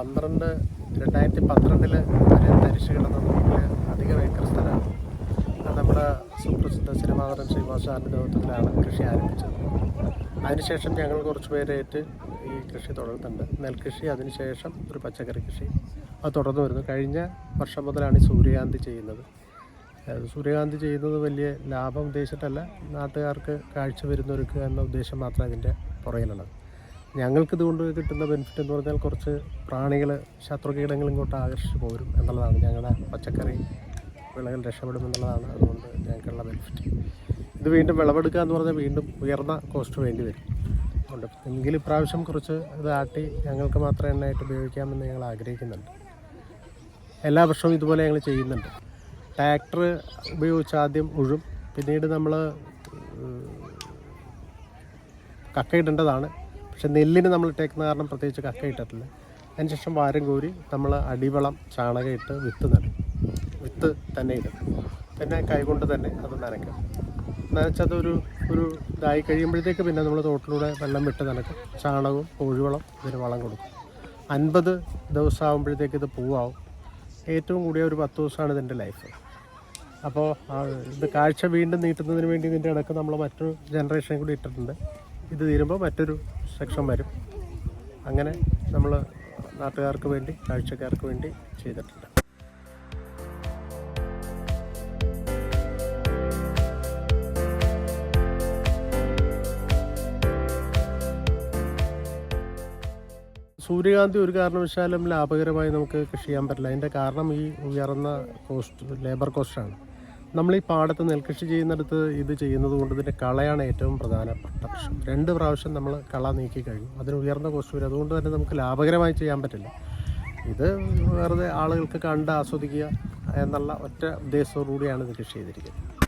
പന്ത്രണ്ട് രണ്ടായിരത്തി പന്ത്രണ്ടിൽ ഒരു തരിശ് കിടന്ന വീട്ടിൽ അധികം ഏക്കർ അത് നമ്മുടെ സുപ്രസിദ്ധ സിനിമാതരൻ ശ്രീനിവാസ സാറിന്റെ നേതൃത്വത്തിലാണ് കൃഷി ആരംഭിച്ചത്. അതിനുശേഷം ഞങ്ങൾ കുറച്ച് പേരേറ്റ് ഈ കൃഷി തുടരുന്നുണ്ട് നെൽകൃഷി അതിനുശേഷം ഒരു പച്ചക്കറി കൃഷി. അത് തുടർന്ന് വരുന്നു. കഴിഞ്ഞ വർഷം മുതലാണ് ഈ സൂര്യകാന്തി ചെയ്യുന്നത്. സൂര്യകാന്തി ചെയ്യുന്നത് വലിയ ലാഭം ഉദ്ദേശിച്ചിട്ടല്ല. നാട്ടുകാർക്ക് കാഴ്ച വരുന്നൊരുക്കുക എന്ന ഉദ്ദേശം മാത്രമേ അതിന്റെ പുറകിലുള്ളത്. ഞങ്ങൾക്ക് ഇതുകൊണ്ട് കിട്ടുന്ന ബെനിഫിറ്റ് എന്ന് പറഞ്ഞാൽ കുറച്ച് പ്രാണികൾ ശത്രുകീടങ്ങൾ ഇങ്ങോട്ട് ആകർഷിച്ച് പോരും എന്നുള്ളതാണ്. ഞങ്ങളുടെ പച്ചക്കറി വിളകൾ രക്ഷപ്പെടും എന്നുള്ളതാണ്. അതുകൊണ്ട് ഞങ്ങൾക്കുള്ള ബെനിഫിറ്റ് ഇത് വീണ്ടും വിളവെടുക്കുക എന്ന് പറഞ്ഞാൽ വീണ്ടും ഉയർന്ന കോസ്റ്റ് വേണ്ടി വരും. അതുകൊണ്ട് എങ്കിൽ ഇപ്രാവശ്യം കുറച്ച് ഇത് ആട്ടി ഞങ്ങൾക്ക് മാത്രം എണ്ണയായിട്ട് ഉപയോഗിക്കാമെന്ന് ഞങ്ങൾ ആഗ്രഹിക്കുന്നുണ്ട്. എല്ലാ വർഷവും ഇതുപോലെ ഞങ്ങൾ ചെയ്യുന്നുണ്ട്. ട്രാക്ടർ ഉപയോഗിച്ച് ആദ്യം ഉഴും. പിന്നീട് നമ്മൾ കക്ക ഇടേണ്ടതാണ് പക്ഷെ നെല്ലിന് നമ്മൾ ഇട്ടേക്കുന്ന കാരണം പ്രത്യേകിച്ച് കക്ക ഇട്ടിട്ടില്ല. അതിനുശേഷം വാരം കോരി നമ്മൾ അടിവളം ചാണകം ഇട്ട് വിത്ത് നടും വിത്ത് തന്നെ ഇടും. പിന്നെ കൈകൊണ്ട് തന്നെ അത് നനയ്ക്കും. നനച്ചതൊരു ഒരു ഇതായി കഴിയുമ്പോഴത്തേക്ക് പിന്നെ നമ്മൾ തോട്ടിലൂടെ വെള്ളം വിട്ട് നനക്കും ചാണകവും കോഴിവളം ഇതിന് വളം കൊടുക്കും. അൻപത് ദിവസം ആകുമ്പോഴത്തേക്ക് ഇത് പൂവാവും. ഏറ്റവും കൂടിയ ഒരു പത്ത് ദിവസമാണ് ഇതിന്റെ ലൈഫ്. അപ്പോൾ ഇത് കാഴ്ച വീണ്ടും നീട്ടുന്നതിന് വേണ്ടി ഇതിന്റെ ഇടയ്ക്ക് നമ്മൾ മറ്റൊരു ജനറേഷൻ കൂടി ഇട്ടിട്ടുണ്ട്. ഇത് തീരുമ്പോൾ മറ്റൊരു സെക്ഷൻ വരും. അങ്ങനെ നമ്മൾ നാട്ടുകാർക്ക് വേണ്ടി കാഴ്ചക്കാർക്ക് വേണ്ടി ചെയ്തിട്ടുണ്ട്. സൂര്യകാന്തി ഒരു കാരണവശാലും ലാഭകരമായി നമുക്ക് കൃഷി ചെയ്യാൻ പറ്റില്ല. അതിന്റെ കാരണം ഈ ഉയർന്ന കോസ്റ്റ് ലേബർ കോസ്റ്റാണ്. നമ്മൾ ഈ പാടത്ത് നെൽകൃഷി ചെയ്യുന്നിടത്ത് ഇത് ചെയ്യുന്നത് കൊണ്ട് ഇതിന്റെ കളയാണ് ഏറ്റവും പ്രധാനപ്പെട്ട പ്രശ്നം. രണ്ട് പ്രാവശ്യം നമ്മൾ കള നീക്കി കഴിഞ്ഞു. അതിന് ഉയർന്ന കോസ്റ്റ് വരും. അതുകൊണ്ട് തന്നെ നമുക്ക് ലാഭകരമായി ചെയ്യാൻ പറ്റില്ല. ഇത് വെറുതെ ആളുകൾക്ക് കണ്ട് ആസ്വദിക്കുക എന്നുള്ള ഒറ്റ ഉദ്ദേശത്തോടു കൂടിയാണ് ഇത് കൃഷി ചെയ്തിരിക്കുന്നത്.